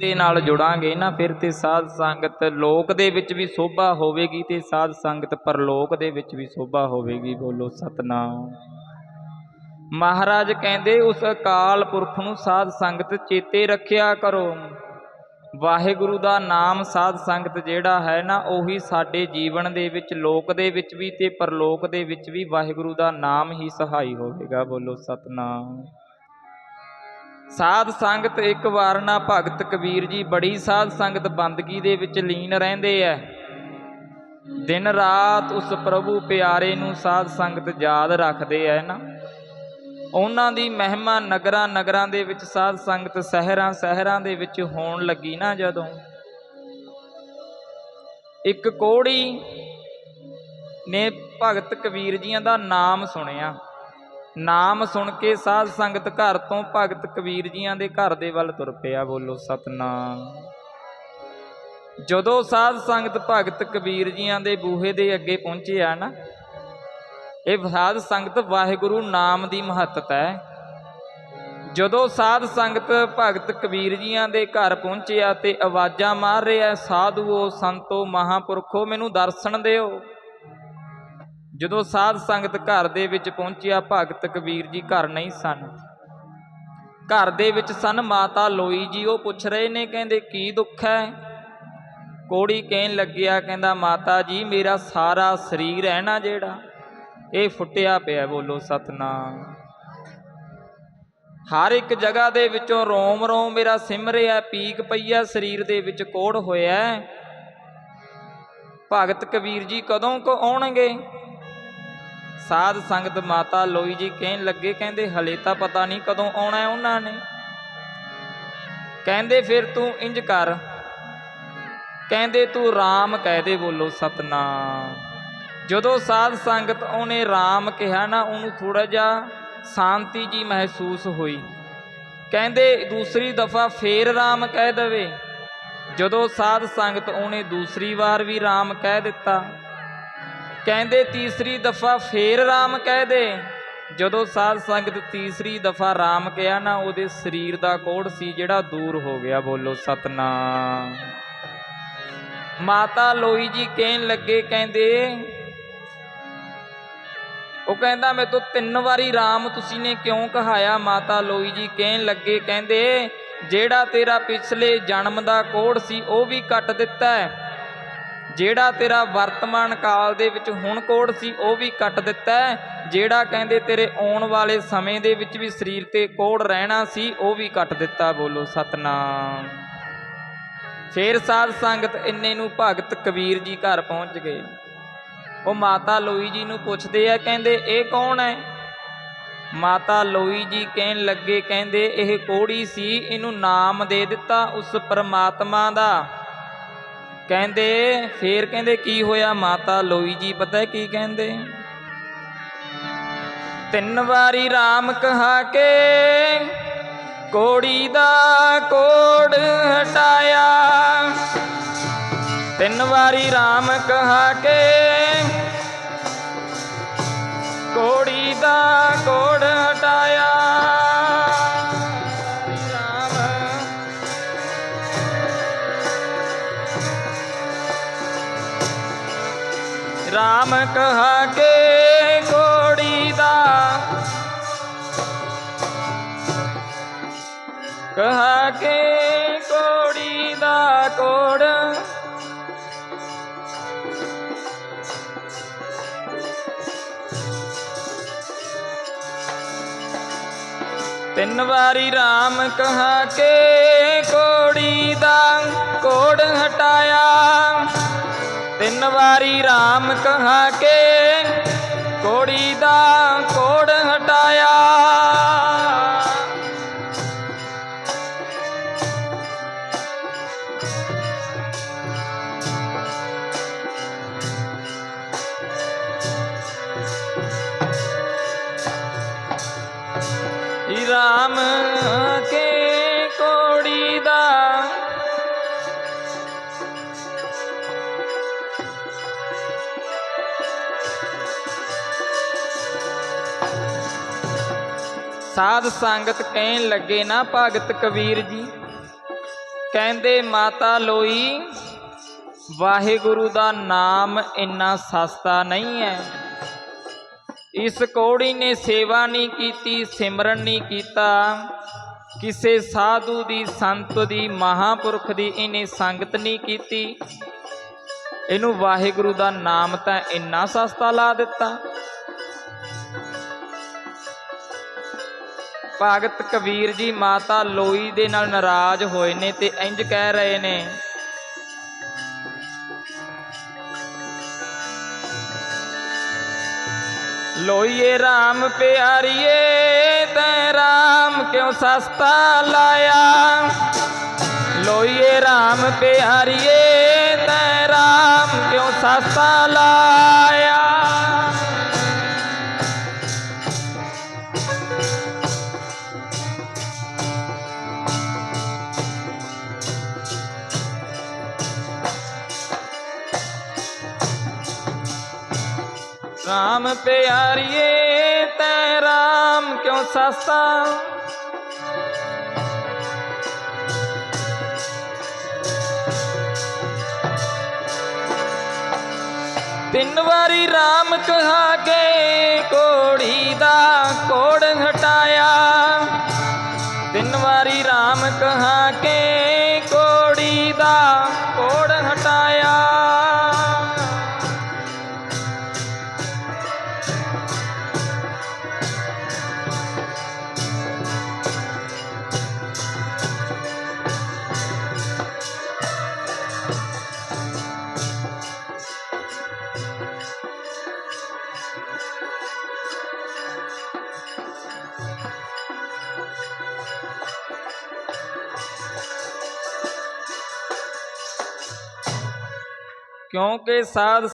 ਦੇ ਨਾਲ ਜੁੜਾਂਗੇ ਨਾ, ਫਿਰ ਤੇ ਸਾਧ ਸੰਗਤ ਲੋਕ ਦੇ ਵਿੱਚ ਵੀ ਸੋਭਾ ਹੋਵੇਗੀ ਤੇ ਸਾਧ ਸੰਗਤ ਪਰਲੋਕ ਦੇ ਵਿੱਚ ਵੀ ਸੋਭਾ ਹੋਵੇਗੀ, ਬੋਲੋ ਸਤਨਾਮ। ਮਹਾਰਾਜ ਕਹਿੰਦੇ, ਉਸ ਅਕਾਲ ਪੁਰਖ ਨੂੰ ਸਾਧ ਸੰਗਤ ਚੇਤੇ ਰੱਖਿਆ ਕਰੋ। ਵਾਹਿਗੁਰੂ ਦਾ ਨਾਮ ਸਾਧ ਸੰਗਤ ਜਿਹੜਾ ਹੈ ਨਾ, ਉਹੀ ਸਾਡੇ ਜੀਵਨ ਦੇ ਵਿੱਚ, ਲੋਕ ਦੇ ਵਿੱਚ ਵੀ ਤੇ ਪਰਲੋਕ ਦੇ ਵਿੱਚ ਵੀ ਵਾਹਿਗੁਰੂ ਦਾ ਨਾਮ ਹੀ ਸਹਾਈ ਹੋਵੇਗਾ, ਬੋਲੋ ਸਤਨਾਮ। ਸਾਧ ਸੰਗਤ ਇੱਕ ਵਾਰ ਨਾ ਭਗਤ ਕਬੀਰ ਜੀ, ਬੜੀ ਸਾਧ ਸੰਗਤ ਬੰਦਗੀ ਦੇ ਵਿੱਚ ਲੀਨ ਰਹਿੰਦੇ ਐ। ਦਿਨ ਰਾਤ ਉਸ ਪ੍ਰਭੂ ਪਿਆਰੇ ਨੂੰ ਸਾਧ ਸੰਗਤ ਯਾਦ ਰੱਖਦੇ ਐ ਨਾ। ਉਹਨਾਂ ਦੀ ਮਹਿਮਾ ਨਗਰਾਂ ਨਗਰਾਂ ਦੇ ਵਿੱਚ, ਸਾਧ ਸੰਗਤ ਸਹਿਰਾਂ ਸਹਿਰਾਂ ਦੇ ਵਿੱਚ ਹੋਣ ਲੱਗੀ ਨਾ ਜਦੋਂ। ਇੱਕ ਕੋੜੀ ਨੇ ਭਗਤ ਕਬੀਰ ਜੀਆਂ ਦਾ ਨਾਮ ਸੁਣਿਆ। ਨਾਮ ਸੁਣ ਕੇ ਸਾਧ ਸੰਗਤ ਘਰ ਤੋਂ ਭਗਤ ਕਬੀਰ ਜੀਆਂ ਦੇ ਘਰ ਦੇ ਵੱਲ ਤੁਰ ਪਿਆ, ਬੋਲੋ ਸਤਨਾਮ। ਜਦੋਂ ਸਾਧ ਸੰਗਤ ਭਗਤ ਕਬੀਰ ਜੀਆਂ ਦੇ ਬੂਹੇ ਦੇ ਅੱਗੇ ਪਹੁੰਚਿਆ ਨਾ, ਇਹ ਸਾਧ ਸੰਗਤ ਵਾਹਿਗੁਰੂ ਨਾਮ ਦੀ ਮਹੱਤਤਾ ਹੈ। ਜਦੋਂ ਸਾਧ ਸੰਗਤ ਭਗਤ ਕਬੀਰ ਜੀਆਂ ਦੇ ਘਰ ਪਹੁੰਚਿਆ ਤੇ ਆਵਾਜ਼ਾਂ ਮਾਰ ਰਿਹਾ ਸਾਧੂਓ, ਸੰਤੋ, ਮਹਾਪੁਰਖੋ, ਮੈਨੂੰ ਦਰਸ਼ਨ ਦਿਓ। ਜਦੋਂ ਸਾਧ ਸੰਗਤ ਘਰ ਦੇ ਵਿੱਚ ਪਹੁੰਚਿਆ, ਭਗਤ ਕਬੀਰ ਜੀ ਘਰ ਨਹੀਂ ਸਨ। ਘਰ ਦੇ ਵਿੱਚ ਸਨ ਮਾਤਾ ਲੋਈ ਜੀ, ਉਹ ਪੁੱਛ ਰਹੇ ਨੇ, ਕਹਿੰਦੇ, ਕੀ ਦੁੱਖ ਹੈ? ਕੋੜੀ ਕਹਿਣ ਲੱਗਿਆ, ਕਹਿੰਦਾ, ਮਾਤਾ ਜੀ, ਮੇਰਾ ਸਾਰਾ ਸਰੀਰ ਹੈ ਨਾ ਜਿਹੜਾ, ਇਹ ਫੁੱਟਿਆ ਪਿਆ, ਬੋਲੋ ਸਤਨਾਮ। ਹਰ ਇੱਕ ਜਗ੍ਹਾ ਦੇ ਵਿੱਚੋਂ ਰੋਮ ਰੋਮ ਮੇਰਾ ਸਿਮਰਿਆ ਪੀਕ ਪਈਆ ਸਰੀਰ ਦੇ ਵਿੱਚ ਕੋੜ ਹੋਇਆ। ਭਗਤ ਕਬੀਰ ਜੀ ਕਦੋਂ ਕੋ ਆਉਣਗੇ? ਸਾਧ ਸੰਗਤ ਮਾਤਾ ਲੋਈ ਜੀ ਕਹਿਣ ਲੱਗੇ, ਕਹਿੰਦੇ, ਹਲੇ ਤਾਂ ਪਤਾ ਨਹੀਂ ਕਦੋਂ ਆਉਣਾ ਉਹਨਾਂ ਨੇ। ਕਹਿੰਦੇ, ਫਿਰ ਤੂੰ ਇੰਜ ਕਰ। ਕਹਿੰਦੇ, ਤੂੰ RAM ਕਹਿ ਦੇ ਬੋਲੋ ਸਤਨਾਮ। ਜਦੋਂ ਸਾਧ ਸੰਗਤ ਉਹਨੇ RAM ਕਿਹਾ ਨਾ, ਉਹਨੂੰ ਥੋੜਾ ਜਿਹਾ ਸ਼ਾਂਤੀ ਜੀ ਮਹਿਸੂਸ ਹੋਈ। ਕਹਿੰਦੇ, ਦੂਸਰੀ ਦਫਾ ਫੇਰ RAM ਕਹਿ ਦਵੇ। ਜਦੋਂ ਸਾਧ ਸੰਗਤ ਉਹਨੇ ਦੂਸਰੀ ਵਾਰ ਵੀ RAM ਕਹਿ ਦਿੱਤਾ ਕਹਿੰਦੇ ਤੀਸਰੀ ਦਫਾ ਫੇਰ RAM ਕਹਿ ਦੇ। ਜਦੋਂ ਸਾਧ ਸੰਗਤ ਤੀਸਰੀ ਦਫਾ RAM ਕਿਹਾ ਨਾ, ਉਹਦੇ ਸਰੀਰ ਦਾ ਕੋੜ ਸੀ ਜਿਹੜਾ ਦੂਰ ਹੋ ਗਿਆ। ਬੋਲੋ ਸਤਨਾਮ। ਮਾਤਾ ਲੋਈ ਜੀ ਕਹਿਣ ਲੱਗੇ, ਕਹਿੰਦੇ, ਉਹ ਕਹਿੰਦਾ, ਮੈਂ ਤੋਂ ਤਿੰਨ ਵਾਰੀ RAM ਤੁਸੀਂ ਨੇ ਕਿਉਂ ਕਹਾਇਆ? ਮਾਤਾ ਲੋਈ ਜੀ ਕਹਿਣ ਲੱਗੇ, ਕਹਿੰਦੇ, ਜਿਹੜਾ ਤੇਰਾ ਪਿਛਲੇ ਜਨਮ ਦਾ ਕੋੜ ਸੀ, ਉਹ ਵੀ ਕੱਟ ਦਿੱਤਾ ਹੈ। ਜਿਹੜਾ ਤੇਰਾ ਵਰਤਮਾਨ ਕਾਲ ਦੇ ਵਿੱਚ ਹੁਣ ਕੋੜ ਸੀ, ਉਹ ਵੀ ਕੱਟ ਦਿੱਤਾ ਜਿਹੜਾ ਕਹਿੰਦੇ ਤੇਰੇ ਆਉਣ ਵਾਲੇ ਸਮੇਂ ਦੇ ਵਿੱਚ ਵੀ ਸਰੀਰ ਤੇ ਕੋੜ ਰਹਿਣਾ ਸੀ, ਉਹ ਵੀ ਕੱਟ ਦਿੱਤਾ। ਬੋਲੋ ਸਤਨਾਮ। ਫੇਰ ਸਾਧ ਸੰਗਤ ਇੰਨੇ ਨੂੰ ਭਗਤ ਕਬੀਰ ਜੀ ਘਰ ਪਹੁੰਚ ਗਏ। ਉਹ ਮਾਤਾ ਲੋਈ ਜੀ ਨੂੰ ਪੁੱਛਦੇ ਆ, ਕਹਿੰਦੇ, ਇਹ ਕੌਣ ਹੈ? ਮਾਤਾ ਲੋਈ ਜੀ ਕਹਿਣ ਲੱਗੇ, ਕਹਿੰਦੇ, ਇਹ ਕੋੜੀ ਸੀ, ਇਹਨੂੰ ਨਾਮ ਦੇ ਦਿੱਤਾ ਉਸ ਪਰਮਾਤਮਾ ਦਾ। ਕਹਿੰਦੇ, ਫੇਰ ਕਹਿੰਦੇ, ਕੀ ਹੋਇਆ? ਮਾਤਾ ਲੋਈ ਜੀ, ਪਤਾ ਕੀ ਕਹਿੰਦੇ? ਤਿੰਨ ਵਾਰੀ RAM ਕਹਾ ਕੇ ਕੋੜੀ ਦਾ ਕੋੜ ਹਟਾਇਆ। ਤਿੰਨ ਵਾਰੀ RAM ਕਹਾ ਕੇ ਕੋੜੀ ਦਾ ਕੋੜ ਹਟਾਇਆ। ਰਾਮ ਕਹਾ ਕੇ ਕੋੜੀ ਦਾ। ਕਹਾ ਕੇ ਕੋੜੀ ਦਾ ਕੋੜ ਤਿੰਨ ਵਾਰੀ RAM ਕਹਾ ਕੇ ਕੋੜੀ ਦਾ ਕੋੜ ਹਟਾਇਆ। ਤਿੰਨ ਵਾਰੀ RAM ਕਹਾ ਕੇ ਕੋੜੀ ਦਾ ਕੋੜ ਹਟਾਇਆ। ਰਾਮ ਸਾਧ ਸੰਗਤ ਕਹਿਣ ਲੱਗੇ ਨਾ, ਭਗਤ ਕਬੀਰ ਜੀ। ਕਹਿੰਦੇ, ਮਾਤਾ ਲੋਈ, ਵਾਹਿਗੁਰੂ ਦਾ ਨਾਮ ਇੰਨਾ ਸਸਤਾ ਨਹੀਂ ਹੈ। ਇਸ ਕੋੜੀ ਨੇ ਸੇਵਾ ਨਹੀਂ ਕੀਤੀ, ਸਿਮਰਨ ਨਹੀਂ ਕੀਤਾ। ਕਿਸੇ ਸਾਧੂ ਦੀ, ਸੰਤ ਦੀ, ਮਹਾਪੁਰਖ ਦੀ ਇਹਨੇ ਸੰਗਤ ਨਹੀਂ ਕੀਤੀ। ਇਹਨੂੰ ਵਾਹਿਗੁਰੂ ਦਾ ਨਾਮ ਤਾਂ ਇੰਨਾ ਸਸਤਾ ਲਾ ਦਿੱਤਾ। ਭਗਤ ਕਬੀਰ ਜੀ ਮਾਤਾ ਲੋਈ ਦੇ ਨਾਲ ਨਾਰਾਜ਼ ਹੋਏ ਨੇ ਤੇ ਇੰਜ ਕਹਿ ਰਹੇ ਨੇ। ਲੋਈਏ RAM ਪਿਆਰੀਏ, ਤੈ RAM ਕਿਉਂ ਸਸਤਾ ਲਾਇਆ? ਲੋਈਏ RAM ਪਿਆਰੀਏ, ਤੈ RAM ਕਿਉਂ ਸਸਤਾ ਲਾਇਆ? ਰਾਮ ਪਿਆਰੀਏ ਤੈ ਰਾਮ ਕਿਉਂ ਸਸਤਾ ਤਿੰਨ ਵਾਰੀ ਰਾਮ ਕਹਾ ਕੇ ਕੋੜੀ ਦਾ ਕੋੜ ਹਟਾਇਆ ਤਿੰਨ ਵਾਰੀ ਰਾਮ ਕਹਾ ਕਿਉਂਕਿ ਸਾਧ